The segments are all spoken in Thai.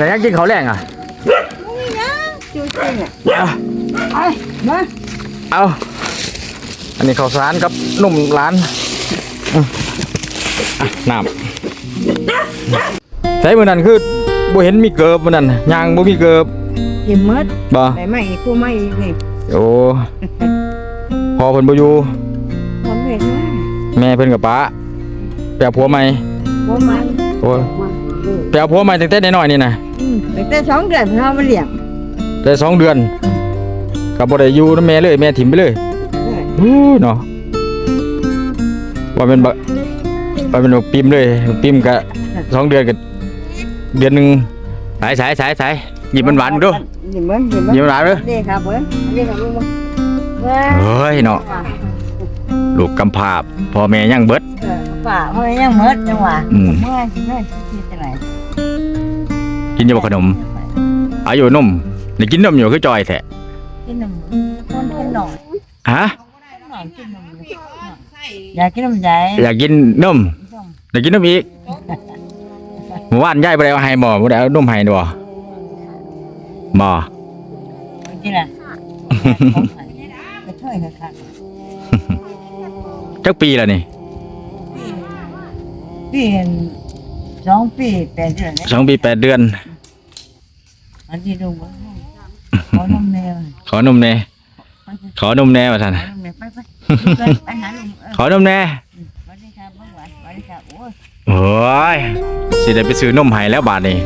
แต่ยังกินเขาวแรงอะจูจริงอะเอาไปมาเอาอันนี้ข้าวสารกับนมร้านอืมอะน้ำใช้มือนั้นคือบ่เห็นมีเกิบมือนั้นยางบ่มีเกิบหิมมัดบ่ไหนไม่กูไม่นี่โอ้พอเพิ่นบ่อยู่ผมเห็นว่าแม่เพิ่นกับป้าแปลผัวใหม่ผมมันโอ้ยแปลผัวใหม่ตั้งแต่น้อยๆนี่นะอืม ตั้งแต่สองเดือนเขามาเลี้ยงแต่สองเดือนก็บ่ได้อยู่นำแม่เลยแม่ถิ่มไปเลยอู้เนาะว่าเป็นบักว่าเป็นบักปิมเลยบักปิมก็สองเดือนก็เดือนหนึงสายสายสายสายหยิบมันหวานๆดูหิมมันหิมมันหยิบมันหวานเด้อ นี่ครับเว้ยนี่ครับลุงว้าเฮ้ยเนาะลูกกำพร้าพ่อแม่ยังเบิดป่าเพราะยังเมิดจังหวะอืม เมื่อที่นั่นที่จะไหนกิน อยู่บ่ขนมอายุนมนี่กินนมอยู่คือจอยแท้กินนมคนกินหน่อยฮะหน่อยกินนมอยากกินนมใหญ่อยากกินนมอยากกินนมอีกเมื่อวานยายบ่ได้เอาให้บ่บ่ได้เอานมให้บ่บ่กินอะก็ช่วยกันค่ะจักปีแล้วนี่ปีสองปีแปดเดือนเนี่ยสองปีแปดเดือน อันที่ดูว่าขอนมแนวขอนมแน่ขอนมแน่ว่าท่านไปไปไปไปหาลุงเออขอนมแน่สวัสดีครับบ้างหวานสวัสดีครับโอ้ยโอ้ยสิได้ไปซื้อนมไห้แล้วบาทนี้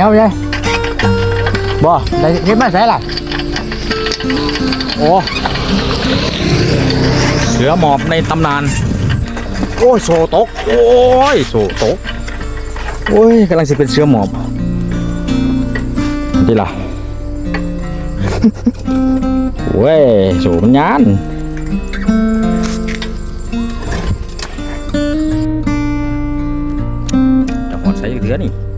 เห็นยังไงบ่ได้เห็นมาใส่ล่ะโอ้เสือหมอบในตำนาน โอ้ยโซตก โอ้ยโซตก โอ้ยกำลังจะเป็นเสือหมอบนี่ล่ะเว้ยโซมันยานจะหอดใส่เดือนี่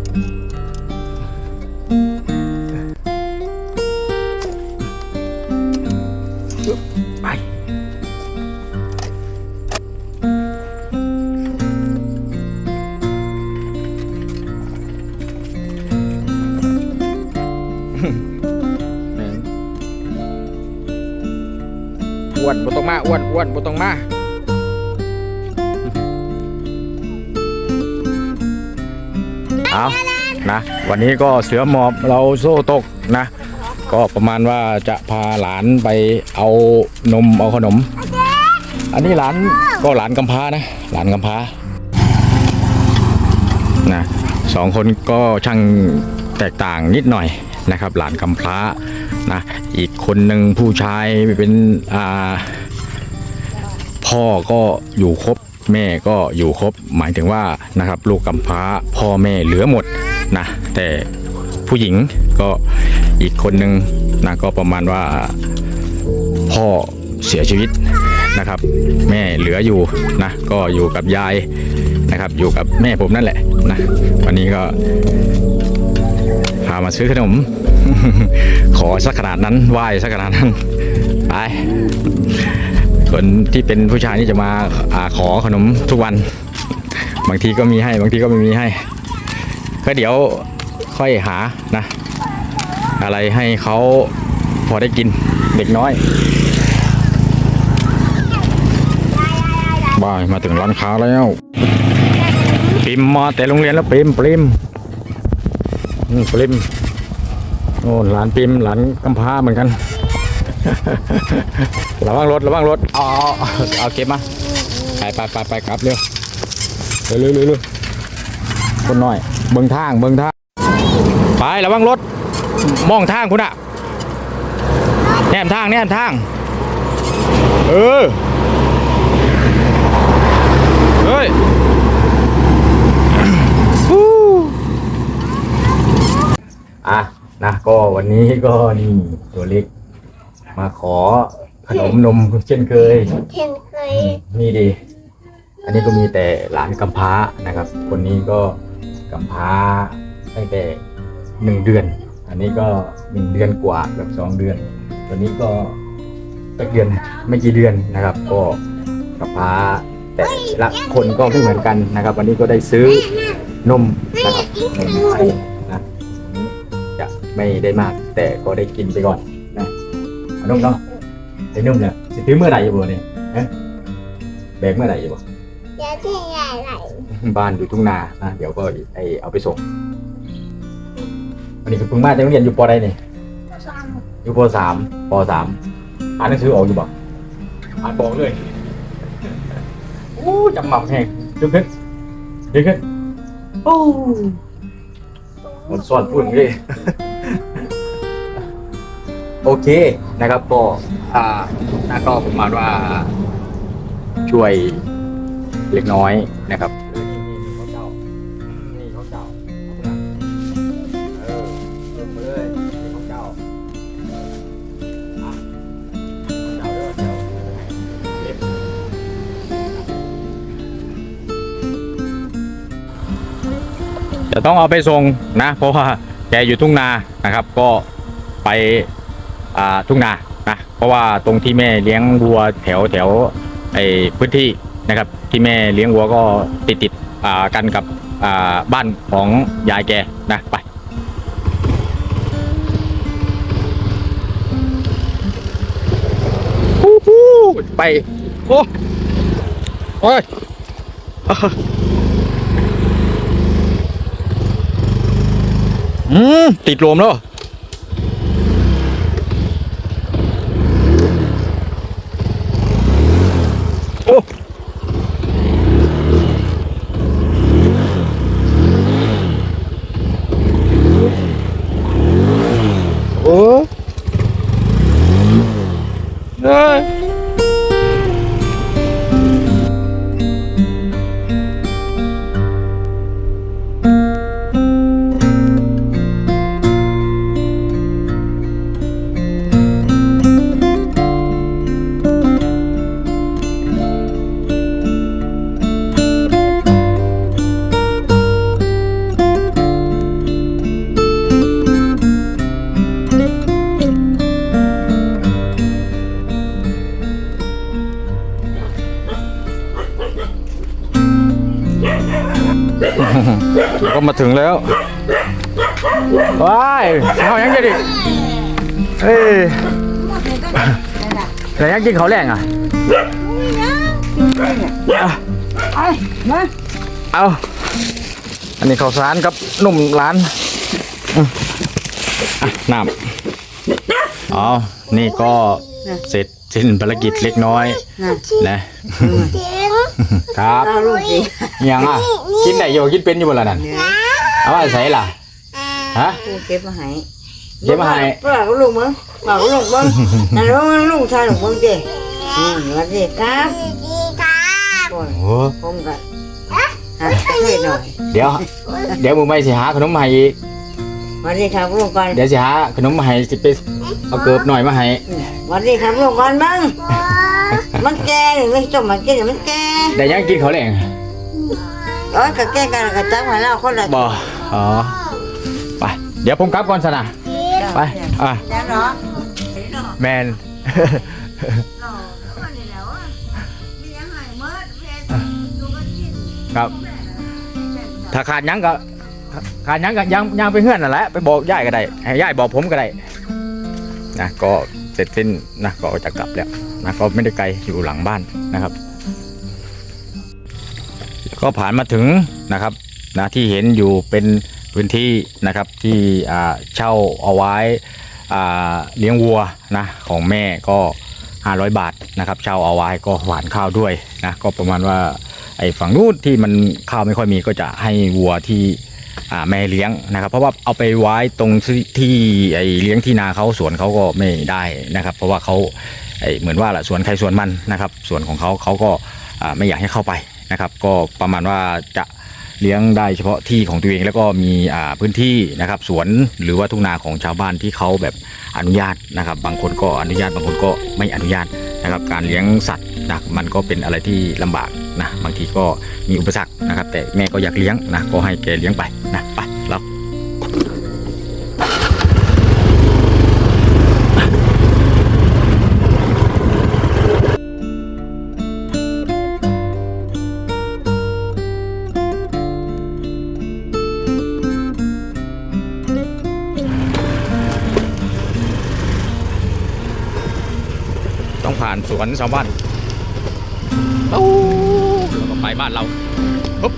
วนบ่ต้องมาอ้วนอ้วนบ่ต้องมาเอานะ วันนี้ก็เสือหมอบเราโซ่ตกนะ ก็ประมาณว่าจะพาหลานไปเอานมเอาขนม อันนี้หลานก็หลานกำพร้านะ หลานกำพร้านะสองคนก็ช่างแตกต่างนิดหน่อย นะครับ หลานกำพร้านะอีกคนหนึ่งผู้ชายเป็นอ่าพ่อก็อยู่ครบแม่ก็อยู่ครบหมายถึงว่านะครับ ลูกกำพร้าพ่อแม่เหลือหมดนะแต่ผู้หญิงก็อีกคนหนึ่งนะก็ประมาณว่าพ่อเสียชีวิตนะครับ แม่เหลืออยู่นะก็อยู่กับยายนะครับ อยู่กับแม่ผมนั่นแหละนะวันนี้ก็ามาซื้อขนม ขอสักขนาดนั้นไหว้สักขนาดนั้นไปคนที่เป็นผู้ชายนี่จะมาอาขอขนมทุกวัน บางทีก็มีให้ บางทีก็ไม่มีให้ ก็เดี๋ยวค่อยหานะ อะไรให้เขาพอได้กินเด็กน้อยบายมาถึงร้านค้าแล้วปิมมาแต่โรงเรียนแล้วปิมปิม อืมปิมโอ้หลานปิมหลานกำพร้าเหมือนกัน ระวังรถระวังรถเอาเอาเอาเก็บมาไปไปไปไปกลับเร็วเร็วเร็วเร็วเร็วคนน้อย เบิ่งทางเบิ่งทางไประวังรถมองทางคุณอะแนมทางแนมทาง เออ เฮ้ย ฮู้อะ นะก็วันนี้ก็นี่ตัวเล็ก มาขอขนมนมเช่นเคยเช่นเคยนี่ดี อันนี้ก็มีแต่หลานกำพร้านะครับ คนนี้ก็กำพร้าตั้งแต่หนึ่งเดือน อันนี้ก็หนึ่งเดือนกว่าเกือบสองเดือน ตัวนี้ก็สักเดือนไม่กี่เดือนนะครับ ก็กำพร้าแต่ละคนก็ไม่เหมือนกันนะครับ วันนี้ก็ได้ซื้อนมนะครับนมให้นะจะ ไม่ได้มาก แต่ก็ได้กินไปก่อนนะเอานมเนาะไอ้นมเนี่ยสิซื้อเมื่อไหร่อยู่บ่เนี่ยฮะแบกเมื่อไหร่อยู่บ่เดี๋ยวที่ใหญ่ไหลบ้านอยู่ทุ่งนานะเดี๋ยวก็ไอเอาไปส่งวันนี้คือเพิ่งมาจากโรงเรียนอยู่ปอใดนี่อยู่ปสามปสามอ่านหนังสือออกอยู่บ่อ่านบอกเลยโอ้จำหม่ำแห้งยกขึ้นยกขึ้นโอ้หมดซ่อนพูดเลย โอเคนะครับก็อ่าน่าก็ประมาณว่าช่วยเล็กน้อยนะครับจะต้องเอาไปส่งนะ เพราะว่าแกอยู่ทุ่งนานะครับ ก็ไป ทุ่งนานะเพราะว่าตรงที่แม่เลี้ยงวัวแถวแถวไอ้พื้นที่นะครับ ที่แม่เลี้ยงวัวก็ติดติดกันกับบ้านของยายแกนะไปไปโอ้โอ้ยอะอืมติดลมแล้ว ก็มาถึงแล้วว้ายเขายังจะดิเอ้ยแต่ยังกินเขาวแรงอะอะไอ้มาเอาอันนี้ข้าวสารกับนมร้านอืมอะน้ำอ๋อ นี่ก็เสร็จสิ้นภารกิจเล็กน้อยน่ะนะจริง ครับเอาลูกสิยังอะกินได้อยู่กินเป็นอยู่บ่ล่ะนั่นเนี่ยเอาไว้ใส่ล่ะฮะกูเก็บมาให้เก็บมาให้เปล่าก็ลูกมั้งเปล่าก็ลูกมั้งนั่นว่ามันลูกชายของมึงเจ้อืมสวัสดีครับดีครับก่อนโอ้ผมกันฮะเทศหน่อยเดี๋ยว เดี๋ยวมึงไม่สิหาขนมมาให้อีกสวัสดีครับลูกก่อนเดี๋ยวสิหาขนมมาให้สิไปเอาเกิบหน่อยมาให้สวัสดีครับลูกก่อนมั้ง มันแก่หรือมันจมมันแก่หรือมันแก่ได้ยังกินเขาวแรงโอ้ยกับแก่กันกับจังหวะแล้วคนละบ่อ๋อไปเดี๋ยวผมกลับก่อนสนะไปอะจ้าเนาะแมน ครับ ถ้าขาดหยังก็ขาดหยังก็ยังยังไปเฮือนนั่นแหละไปบอกยายก็ได้ให้ยายบอกผมก็ได้นะก็เสร็จสิ้นนะก็จะกลับแล้ว นะก็ไม่ได้ไกลอยู่หลังบ้านนะครับก็ผ่านมาถึงนะครับนะที่เห็นอยู่เป็นพื้นที่นะครับที่เช่าเอาไว้เลี้ยงวัวนะของแม่ก็ 500 บาทนะครับเช่าเอาไว้ก็หวานข้าวด้วยนะก็ประมาณว่าไอ้ฝั่งนู้นที่มันข้าวไม่ค่อยมีก็จะให้วัวที่แม่เลี้ยงนะครับ เพราะว่าเอาไปไว้ตรงที่ไอ้เลี้ยงที่นาเขาสวนเขาก็ไม่ได้นะครับ เพราะว่าเขา เหมือนว่าแหละสวนใครสวนมันนะครับสวนของเขาเขาก็ไม่อยากให้เข้าไปนะครับ ก็ประมาณว่าจะเลี้ยงได้เฉพาะที่ของตัวเองแล้วก็มีพื้นที่นะครับ สวนหรือว่าทุ่งนาของชาวบ้านที่เขาแบบอนุญาตนะครับ บางคนก็อนุญาตบางคนก็ไม่อนุญาตนะครับ การเลี้ยงสัตว์นะมันก็เป็นอะไรที่ลำบากนะบางทีก็มีอุปสรรคนะครับ แต่แม่ก็อยากเลี้ยงนะก็ให้แกเลี้ยงไปนะไป สวนชาวบ้านตู้แล้วก็ไปบ้านเราปุ๊บ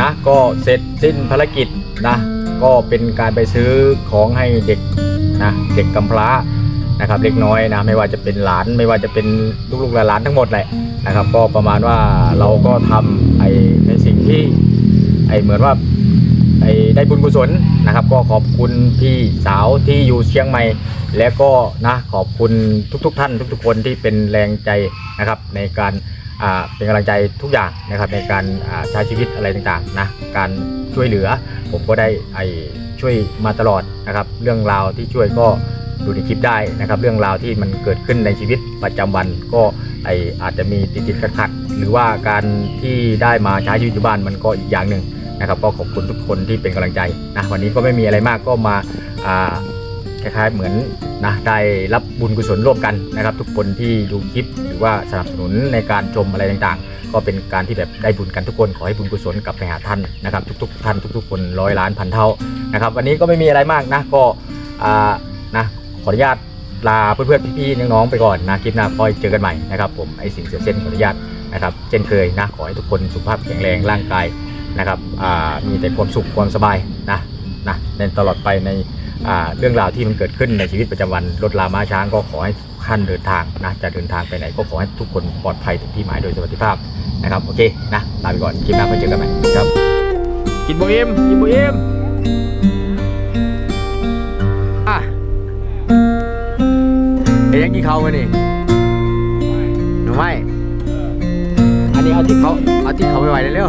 นะก็เสร็จสิ้นภารกิจนะ ก็เป็นการไปซื้อของให้เด็กนะเด็กกำพร้านะครับเล็กน้อยนะไม่ว่าจะเป็นหลานไม่ว่าจะเป็นลูกๆหลานทั้งหมดแหละนะครับ ก็ประมาณว่าเราก็ทำไอ้ในสิ่งที่ไอ้เหมือนว่าไอ้ได้บุญกุศลนะครับ ก็ขอบคุณพี่สาวที่อยู่เชียงใหม่ แล้วก็นะขอบคุณทุกๆทท่านทุก ๆ คนที่เป็นแรงใจนะครับในการเป็นกำลังใจทุกอย่างนะครับในการใช้ชีวิตอะไรต่างๆนะการช่วยเหลือ ผมก็ได้ไอช่วยมาตลอดนะครับ เรื่องราวที่ช่วยก็ดูในคลิปได้นะครับ เรื่องราวที่มันเกิดขึ้นในชีวิตประจำวัน ก็ไออาจจะมีติดๆขัดๆหรือว่าการที่ได้มาใช้ชีวิตอยู่บ้านมันก็อีกอย่างหนึ่งนะครับ ก็ขอบคุณทุกคนที่เป็นกำลังใจนะวันนี้ก็ไม่มีอะไรมากก็มาอ่า คล้ายๆเหมือนนะได้รับบุญกุศลร่วมกันนะครับ ทุกคนที่ดูคลิปหรือว่าสนับสนุนในการชมอะไรต่างๆ ก็เป็นการที่แบบได้บุญกันทุกคนขอให้บุญกุศลกลับไปหาท่านนะครับทุกๆท่านทุก ๆ คนร้อยล้านพันเท่านะครับวันนี้ก็ไม่มีอะไรมากนะก็อ่านะขออนุญาตลาเพื่อนๆพี่ๆน้องๆไปก่อนนะคลิปหน้าคอยเจอกันใหม่นะครับผมไอสิ่งเสือเส้นขออนุญาตนะครับเช่นเคยนะขอให้ทุกคนสุขภาพแข็งแรงร่างกายนะครับมีแต่ความสุขความสบายนะนะในตลอดไปใน เรื่องราวที่มันเกิดขึ้นในชีวิตประจำวันรถลามาช้างก็ขอให้ทุกท่านเดินทางนะจะเดินทางไปไหนก็ขอให้ทุกคนปลอดภัยถึงที่หมายโดยสวัสดิภาพนะครับ โอเคนะลาไปก่อนคลิปหน้าค่อยเจอกันใหม่ครับ กินโบเอมกินโบเอมอะเอ้ยยังกินเขาไหมนี่หนูไม่อันนี้เอาที่เขาเอาที่เขาไปไว้เร็ว